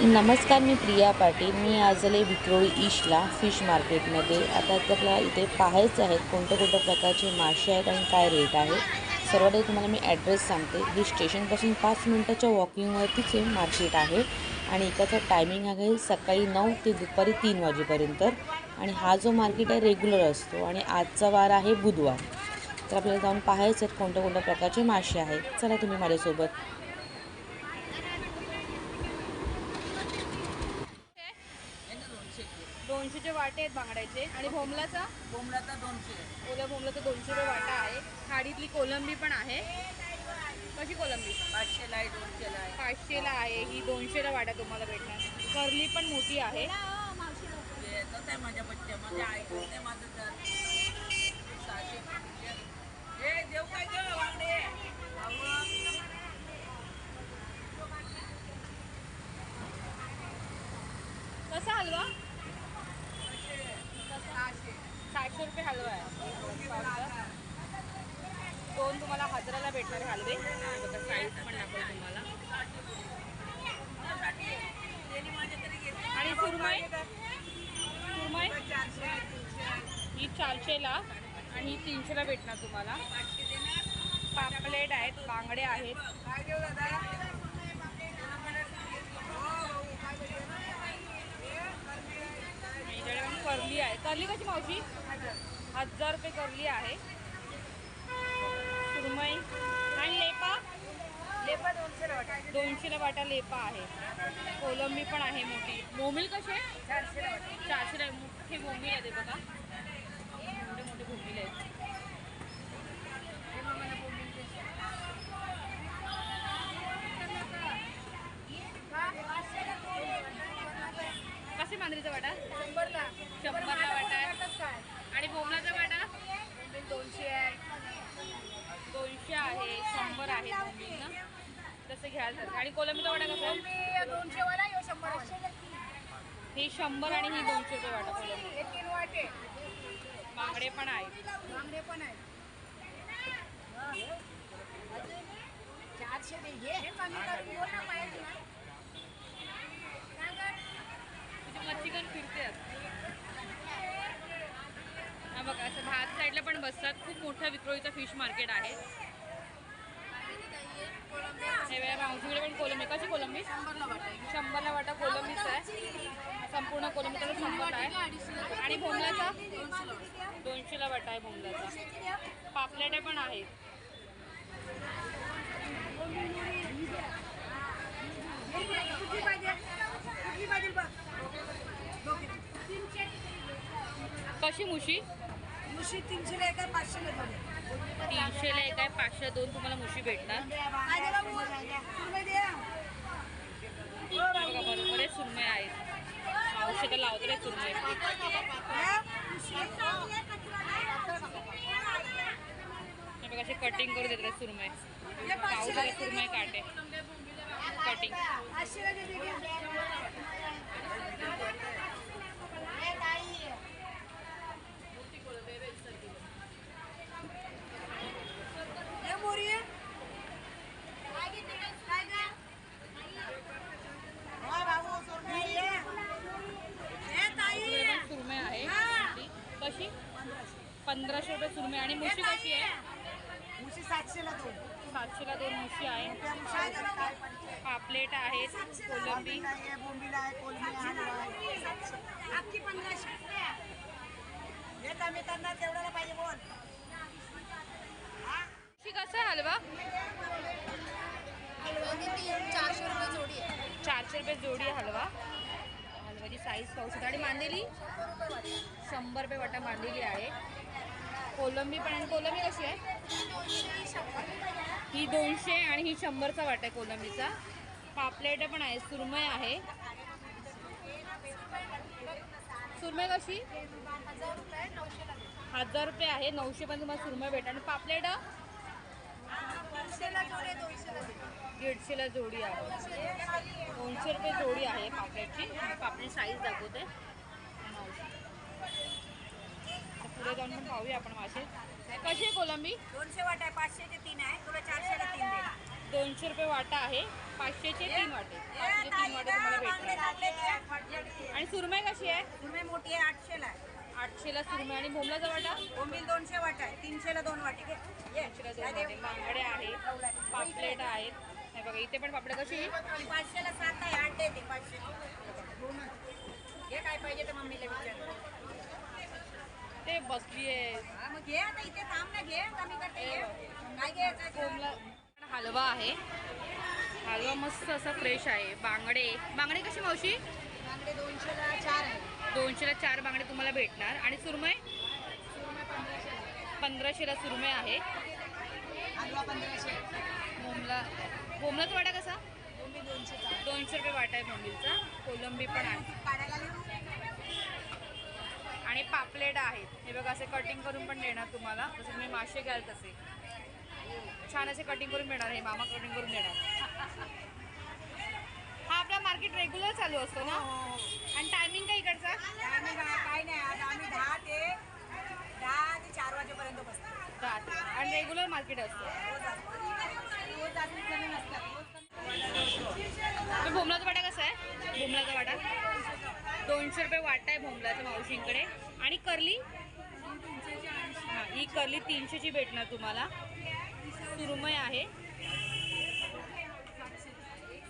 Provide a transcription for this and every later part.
नमस्कार मी प्रिया पाटील. मी आज आले विक्रोळी ईशला फिश मार्केटमध्ये. आता त्याला इथे पाहायचं आहेत कोणत्या कोणत्या प्रकारचे मासे आहेत आणि काय रेट आहे. सर्वात आधी तुम्हाला मी ॲड्रेस सांगते. हे स्टेशनपासून पाच मिनटाच्या वॉकिंगवरतीच हे मार्केट आहे आणि इकडचा टायमिंग आहे सकाळी नऊ ते दुपारी तीन वाजेपर्यंत. आणि हा जो मार्केट आहे रेग्युलर असतो आणि आजचा वार आहे बुधवार. तर आपल्याला जाऊन पाहायचं आहेत कोणत्या कोणत्या प्रकारचे मासे आहेत. चला तुम्ही माझ्यासोबत दोनशेचे वाटे आहेत बांगड्याचे. आणि भोमलाचा बोंबलाचा दोनशे. ओल्या भोमलाचा दोनशे रुपये वाटा आहे. खाडीतली कोलंबी पण आहे. कशी कोलंबी? पाचशेला आहे दोनशेला आहे. पाचशेला आहे. ही दोनशेला वाटा तुम्हाला भेटणार. करली पण मोठी आहे. ते कसं आहे माझ्या बच्च्या. माझे ऐकून ते माझं तर. सहाशे हे देव काय गं वांगडे अहो, कसा हलवा सातशे रुपये हलवा आहे. दोन तुम्हाला हजराला भेटणार हलवे बघा साईज पण दाखवलं तुम्हाला. आणि सुरमई? सुरमई? तीनशे ही चारशेला आणि ही तीनशेला भेटणार तुम्हाला. पापलेट आहेत बांगडे आहेत. काय करली आहे. करली कशी मावशी? हजार रुपये करली आहे. सुरमई आणि लेपा? लेपा दोनशे वाटा. दोनशेला वाटा लेपा आहे. कोलंबी पण आहे मोठी. मोमील कसे चारशेला वाटा. चारशेला मोठे मोमील आहे बघा. मोठे मोठे मोमील आहेत. कसे मांजरीचा वाटा? शंभरला. शंभरला आहे बोमलाचा वाटा? दोनशे आहे. दोनशे आहे शंभर आहे मोमील ना तसं घ्यायला जातं. आणि कोलंबीचा वाटा कसा दोनशे वाला यो शंभर ही शंभर आणि ही दोनशे रुपये वाटा कोलंबी. तीन वाटे बांगडे पण आहेत. बांगडे पण आहे चारशे दे घे हे कमी फिरते हा बघा असं भात साईडला पण बसतात. खूप मोठं विक्रोळीचं फिश मार्केट आहे. मावशीकडे पण कोलंबी कशी कोलंबी? शंभरला वाटा कोलंबीच आहे. संपूर्ण कोलंबी त्याला शंभर आहे. आणि भोमलाचा दोनशेला वाटा आहे भोमलाचा पापलेटे पण आहेत. कशी मुशी? मुशी तीनशेला एक आहे पाचशेला दोन आहे. तीनशेला एक आहे पाचशे दोन तुम्हाला मुशी भेटणार. बरोबर आहे सुरमई आहेत औषधं हा? हे बघा असे कटिंग करून देतात सुरमई. पावसाळ्यात सुरमई काटे. कटिंग पाचशेला दे दे घे. हे मोरी आहे. काय गं? हो बाबू, सुरमई आहे. हे ताई. सुरमई पण सुरमई आहे मोठी. कशी पंधराशे रुपये सुरमई आणि मुशी कशी आहे? मुशी सातशेला दोन. सातशेला दोन मुशी आहे? पापलेट आहेत कोलंबी. आहे, कोलंबी. अख्खी पंधराशे त्यांना तेवढ्याला पाहिजे बोल. मुशी कसं आहे हलवा? चारशे रुपये जोडी आहे. चारशे रुपये जोडी आहे हलवा. हलवाची साईज पाहू शकता. आणि मांदेली? शंभर रुपये वाटा मांदेली आहे. कोलंबी पण आणि कोलंबी कशी आहे? ही दोनशे आणि ही शंभरचा वाट आहे कोलंबीचा. पापलेट पण आहे सुरमय आहे. सुरमई कशी? हजार रुपये आहे नऊशे पण तुम्हाला सुरमई भेटा आणि पापलेट? दीडशेला जोडी आहे. दोनशे रुपये जोडी आहे पापलेटची. पापलेट साईज दाखवते. जाऊन पण पाहूया आपण मासे. कशी आहे कोलंबी? दोनशे वाट आहे पाचशेचे तीन आहे तुला चारशेला तीन दे. दोनशे रुपये वाटा आहे पाचशेचे तीन वाटे. पाचशेचे तीन वाटे तुम्हाला भेटणार. आणि सुरमई कशी आहे? सुरमई मोठी आहे आठशेला आहे. आठशेला सुरमई आणि भोमलाचा वाटा? बोंबील दोनशे वाट आहे तीनशेला दोन वाटी घे. ये. दोन वाटे. बांगडे आहेत पापलेट आहेत. हे बघा इथे पण पापलेट कशी ती पाचशेला सात आहे आठ देते पाचशे. घे काय पाहिजे ते मम्मीला विचार. ते बसली आहे. हलवा आहे. हलवा मस्त असा फ्रेश आहे. बांगडे. बांगडे कशी मावशी? बांगडे दोनशेला चार आहे. दोनशेला चार बांगडे तुम्हाला भेटणार. आणि सुरमई पंधराशेला सुरमई आहे. भोमला भोमलाचा वाटा कसा? दोनशे रुपये वाटा आहे भोंबीलचा कोलंबी पण आहे. पापलेट आहेत हे बघा असे कटिंग करून पण देणार तुम्हाला. जसं तुम्ही मासे घ्याल तसे. छान असे कटिंग करून देणार हे मामा कटिंग करून देणार हा आपला मार्केट रेग्युलर चालू असतो ना? आणि टायमिंग काय इकडचा? बा- काय नाही. आज आम्ही दहा ते दहा ते चार वाजेपर्यंत बसतो. दहा ते. आणि रेग्युलर मार्केट असतं. भोमलाचा वाटा कसा आहे? भोमलाचा वाटा? दोनशे रुपये वाटत आहे भोमलाच्या मावशींकडे. आणि करली? हां ही करली तीनशेची भेटणार तुम्हाला. सुरमय आहे.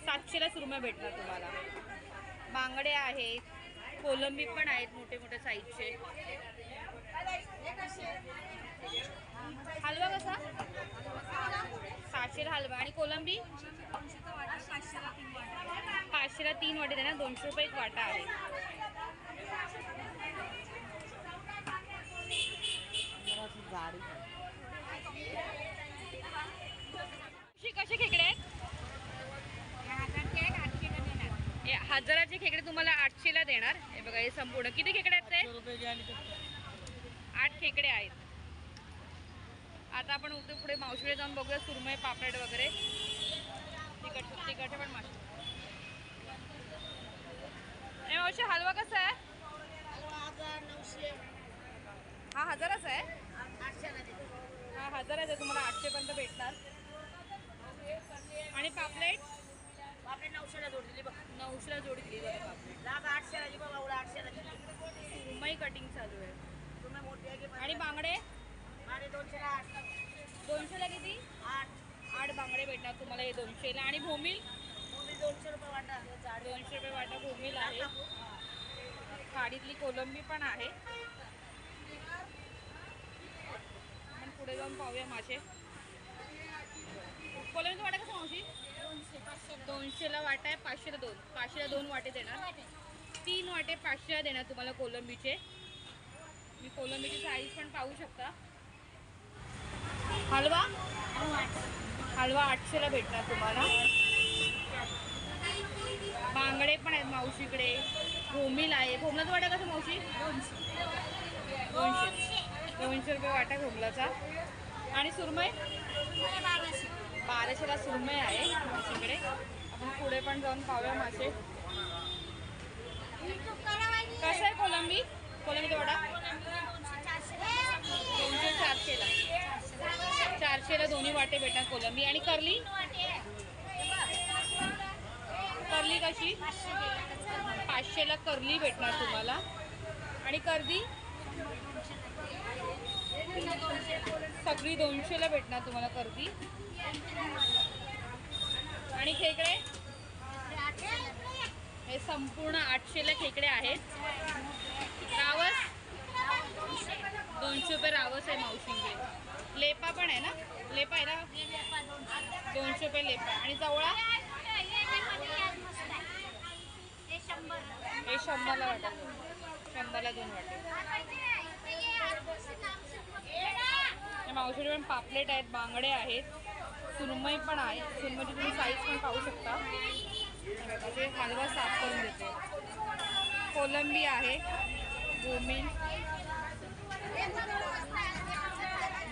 सातशेला सुरमय भेटणार तुम्हाला. बांगडे आहेत. कोलंबी पण आहेत मोठे मोठे साईजचे. हलवा कसा? सातशेला हलवा. आणि कोलंबी? पाचशेला तीन वाटे देणार दोनशे रुपये एक वाटा आहे. कसे खेकडे आहेत? हे हजाराचे खेकडे तुम्हाला आठशेला देणार. हे बघा हे संपूर्ण. किती खेकडे आहेत ते? आठ खेकडे आहेत. आता आपण उद्या पुढे मावशीकडे जाऊन बघूया सुरमई पापड वगैरे. तिकट तिकट पण मासे हे मावशी हलवा कसा आहे हा हजाराचा आहे. हा हजाराचा आहे तुम्हाला आठशेपर्यंत भेटणार. आणि पापलेट? आपले नऊशेला जोड दिली बघ. नऊशेला जोडी दिली बघा पापलेट. लाख आठशेला बघा आठशेला दिली सुरमई कटिंग चालू आहे. तुम्ही मोठी आहे की आणि बांगडे? आणि दोनशेला आठ. दोनशेला किती? आठ. आठ बांगडे भेटणार तुम्हाला हे दोनशेला. आणि भोमिल? तुम्ही दोनशे रुपये वाटा. दोनशे रुपये वाटा भोमिल आहे. खाडीतली कोलंबी पण आहे. आपण पुढे जाऊन पाहूया मासे. कोलंबीचा वाटा कसं मावशी? दोनशेला वाटा आहे पाचशेला दोन. पाचशेला दोन वाटे देणार. तीन वाटे पाचशेला देणार तुम्हाला कोलंबीचे. मी कोलंबीची साईज पण पाहू शकता. हलवा? हलवा आठशेला भेटणार तुम्हाला. बांगडे पण आहेत मावशीकडे. भोमील आहे. भोमलाचा वाटा कसं मावशी? दोनशे. दोनशे रुपये वाटा भोमलाचा आणि सुरमई? बाराशेला सुरमई आहे मावशीकडे. आपण पुढे पण जाऊन पाहूया मासे. कसं आहे कोलंबी? कोलंबीचा वाटा? दोनशे चारशेला. चारशेला दोन्ही वाटे भेटणार कोलंबी. आणि करली करली कशी पाचशेला कर्ली भेटणार तुम्हाला. आणि कर्दी? सगळी दोनशेला भेटणार तुम्हाला कर्दी. आणि खेकडे? हे संपूर्ण आठशेला खेकडे आहेत. रावस? दोनशे रुपये रावस आहे मावशिंगे लेपा पण आहे ना? लेपा आहे ना? दोनशे रुपये लेपा. आणि जवळा? हे शंभरला वाटेल. शंभरला दोन वाटेल. या मावशीकडे पण पापलेट आहेत बांगडे आहेत. सुरमई पण आहे. सुरमईची तुम्ही साईज पण पाहू शकता. म्हणजे हलवा साफ करून देते. कोलंबी आहे. बोमील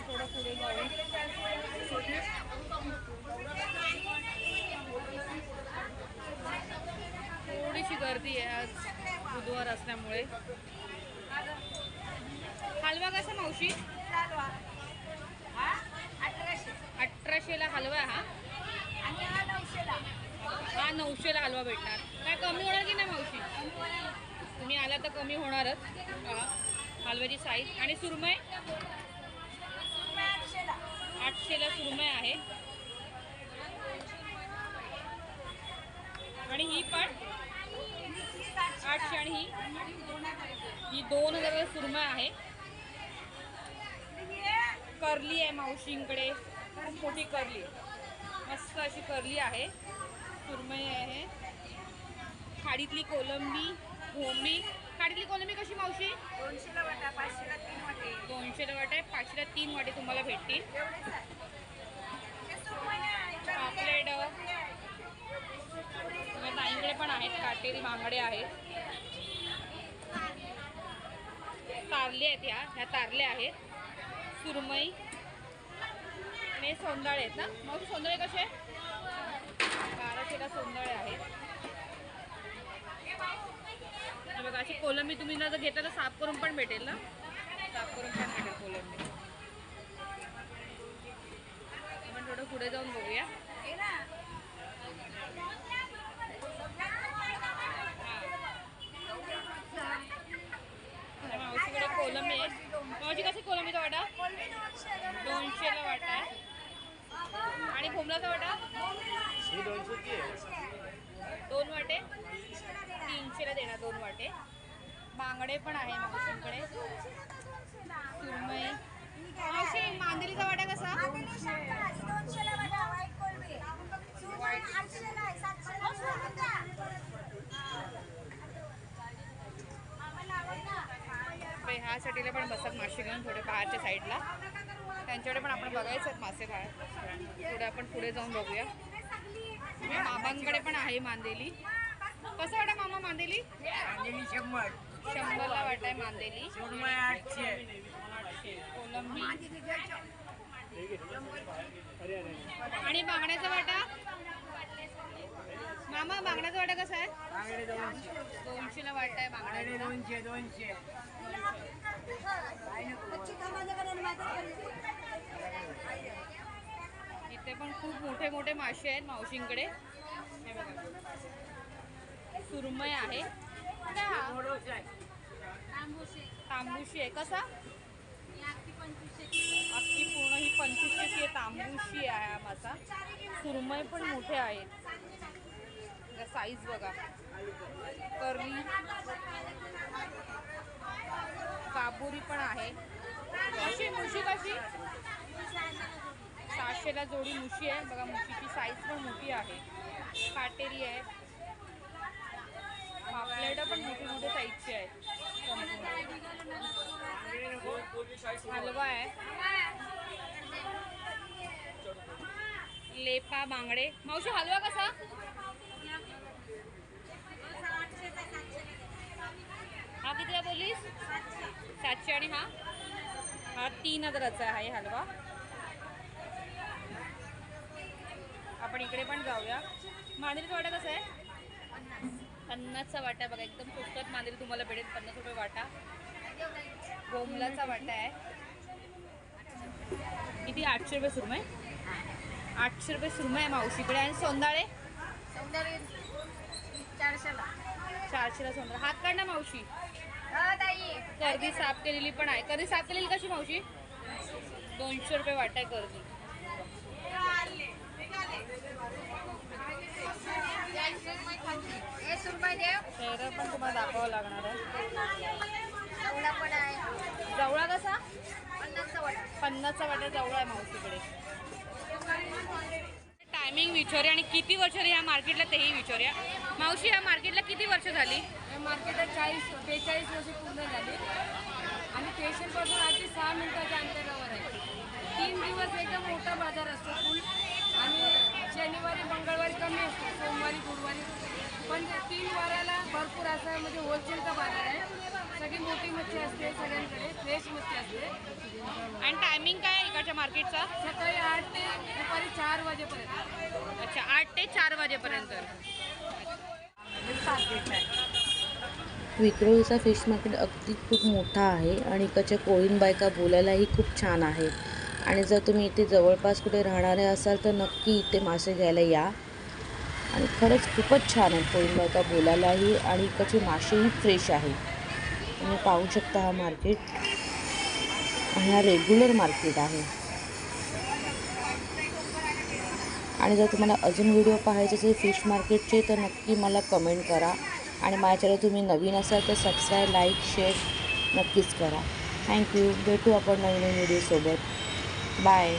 थोडं पुढे जाऊन गर्दी आहे आज बुधवार असल्यामुळे. हलवा कसा मावशी? अठराशेला हलवा आहे हा? हा नऊशेला हलवा भेटणार. काय कमी होणार की नाही मावशी? तुम्ही आला तर कमी होणारच. हलव्याची साईज आणि सुरमय आठशेला सुरमय आहे. आणि ही पण? आठशे आणि ही ही दोन हजार सुरमई आहे. करली आहे मावशींकडे. खूप मोठी करली. मस्त अशी करली आहे. सुरमई आहे. खाडीतली कोलंबी भोमी खाडीतली कोलंबी कशी मावशी? दोनशेला वाटा पाचशेला तीन वाटे. दोनशेला वाटे पाचशेला तीन वाटे तुम्हाला भेटतील. आहे आहे, पापलेट आहे. ताईंकडे पण आहेत काटेरी बांगडे आहेत. तारले आहेत ह्या ह्या तारले आहेत. सुरमई मे सोंदाळे आहेत ना? मग सोंदळे कसे बाराशेला सोंदळे आहेत. बघा अशी कोलंबी तुम्ही ना जर घेता तर साफ करून पण भेटेल ना? साफ करून पण भेटेल कोलंबी. आपण थोडं पुढे जाऊन बघूया हे ना त्या मावशीकडे कोलंबी आहे. मावशी कशी कोलंबीचा वाटा कोलंबी दोनशे दोन दोनशेला वाटा आहे. आणि भोमलाचा वाटा दोन वाटे? तीनशेला देणार दोन वाटे. बांगडे पण आहे मावशींकडे. सुरमई मावशी मांदेलीचा वाटा कसा दोनशेला वाटा व्हाईट कोलंबी सुरमई आठशेला आहे सातशेला साईडला पण बसतात मासे घेऊन थोडे बाहेरच्या साईडला. त्यांच्याकडे पण आपण बघायचं आहेत मासे बाहेर थोडे आपण पुढे जाऊन बघूया. मी मामांकडे पण आहे मांदेली. कसं वाटा मामा मांदेली? शंभर. शंभरला वाटाय मांदेली. कोलंबी. आणि बांगड्याचा वाटा? मामा बांगड्याचा वाटा कसा आहे? दोनशेला वाटा आहे बांगडे बांगड्याचा दोनशे दोनशे. इथे पण खूप मोठे मोठे मासे आहेत मावशींकडे. सुरमय बघा. आहे तांबुशी आहे. तांबूशी आहे. कसा? अख्खी पूर्ण ही पंचवीसशेची आहे तांबूशी आहे हा मासा. पण मोठे आहेत. साईज बघा. करली काबुरी पण आहे. कशी मुशी कशी? सहाशेला जोडी मुशी आहे. बघा मुशीची साईज पण मोठी आहे. काटेरी आहे. पापलेट पण मोठी मोठी साईजची आहेत हलवा आहे. लेपा बांगडे. मावशी हलवा कसा? हा कितीला बोलीस? सातशे आणि हा? हा तीन हजाराचा आहे हलवा. आपण इकडे पण जाऊया. मांजरीचा वाटा कसा आहे? पन्नासचा वाटा बघा एकदम पुस्तक मांजरी तुम्हाला भेटेल पन्नास रुपये वाटा. बोमलाचा वाटा आहे. किती? आठशे रुपये सुरमय आठशे रुपये सुरमय आहे मावशीकडे आणि सोंदाळे? सौंदर्य चारशेला. चारशेला सोंदाळे. हात काढ ना मावशी. कर्दी साफ केलेली पण आहे. कर्दी साफ केलेली कशी मावशी? दोनशे रुपये वाटा आहे कर्दी सुरमई देव. चेहरा पण तुम्हाला दाखवावं लागणार आहे. जवळा कसा? पन्नासचा वाटा पन्नासचा वाटा जवळ आहे मावशीकडे. टायमिंग विचारूया आणि किती वर्ष या मार्केटला तेही विचारूया. मावशी या मार्केटला किती वर्ष झाली? मार्केटात चाळीस बेचाळीस वर्ष पूर्ण झाली. आणि स्टेशनपासून आधी सहा मिनिटाच्या अंतरावर आहे. तीन दिवस एकदम मोठा बाजार असतो फुल. आणि शनिवारी मंगळवारी कमी असतो सोमवारी गुरुवारी. पण तीन वाराला भरपूर असा म्हणजे होलसेलचा बाजार आहे. सगळी मोठी मच्छी असते सगळ्यांकडे फ्रेश मच्छी असते. आणि टायमिंग काय आहे इकडच्या मार्केटचा सकाळी आठ ते दुपारी चार वाजेपर्यंत. अच्छा आठ ते चार वाजेपर्यंत. विक्रोळीचा फिश मार्केट अगदी खूप मोठा आहे आणि इकडच्या कोळीन बायका बोलायलाही खूप छान आहेत. आणि जर तुम्ही इथे जवळपास कुठे राहणारे असाल तर नक्की इथे मासे घ्यायला या. आणि खरंच खूपच छान आहेत कोळीन बायका बोलायलाही आणि इकडचे मासेही फ्रेश आहे तुम्ही पाहू शकता हा मार्केट हा रेग्युलर मार्केट आहे. आणि जर तुम्हाला अजून व्हिडिओ पाहायचे असेल फिश मार्केटचे तर नक्की मला कमेंट करा. आणि माझ्या चॅनल तुम्ही नवीन असाल तर सबस्क्राईब लाईक शेअर नक्कीच करा. थँक्यू भेटू आपण नवीन व्हिडिओसोबत बाय